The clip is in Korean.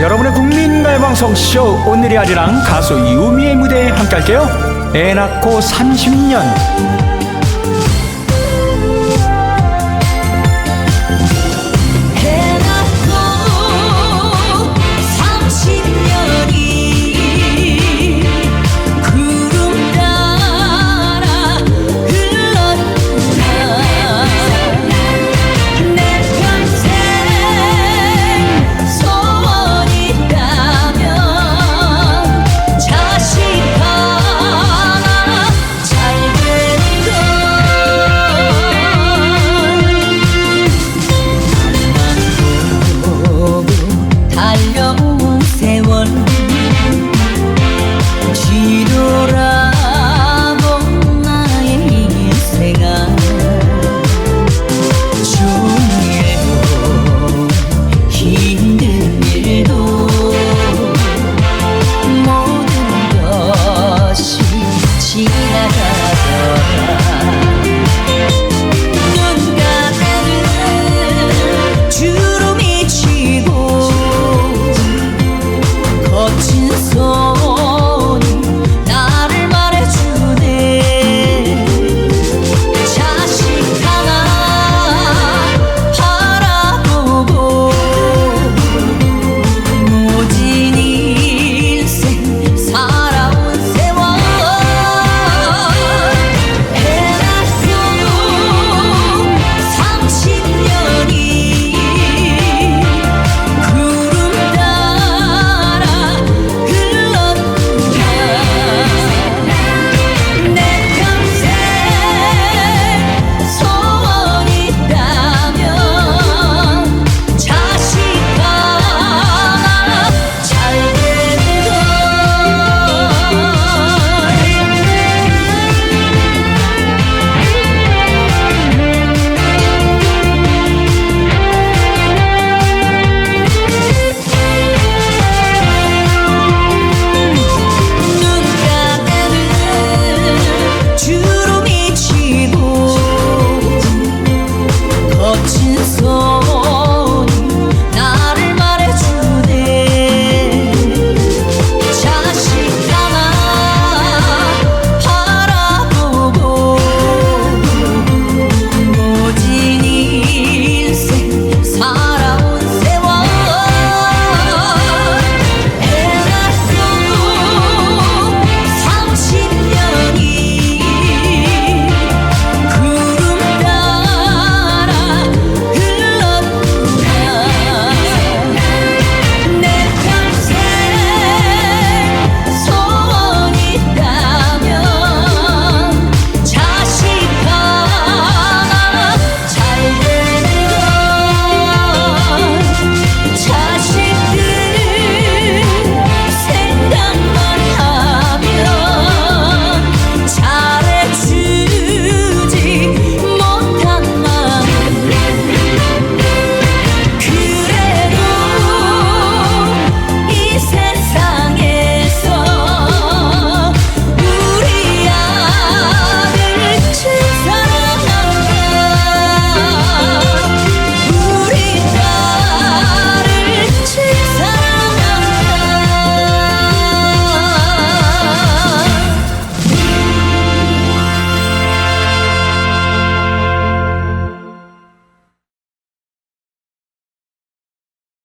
여러분의 국민가요방송 쇼 오늘이 아리랑 가수 유미의 무대에 함께 할게요. 애 낳고 30년.